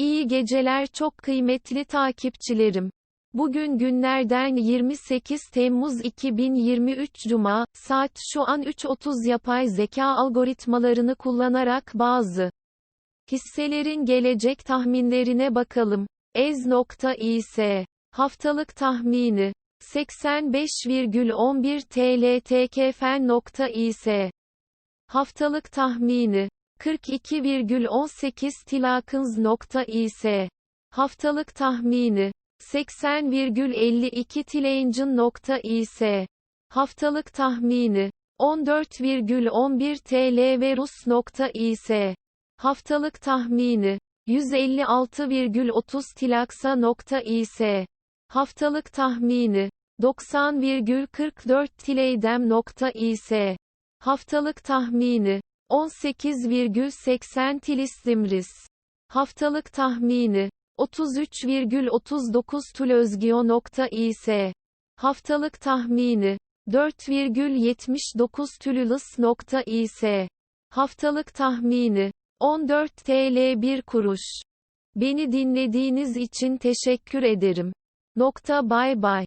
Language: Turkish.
İyi geceler çok kıymetli takipçilerim. Bugün günlerden 28 Temmuz 2023 Cuma, saat şu an 3.30 yapay zeka algoritmalarını kullanarak bazı hisselerin gelecek tahminlerine bakalım. Ez.is Haftalık tahmini 85,11 TL tkfen.is Haftalık tahmini 42,18 tilakınz.is Haftalık tahmini 80,52 tilencin.is Haftalık tahmini 14,11 TL ve Haftalık tahmini 156,30 tilaksa.is Haftalık tahmini 90,44 tileydem.is Haftalık tahmini 18,80 tilistimris Haftalık tahmini 33,39 tulözgio.is Haftalık tahmini 4,79 tülülüs.is Haftalık tahmini 14 TL 1 kuruş. Beni dinlediğiniz için teşekkür ederim. Nokta bay bay.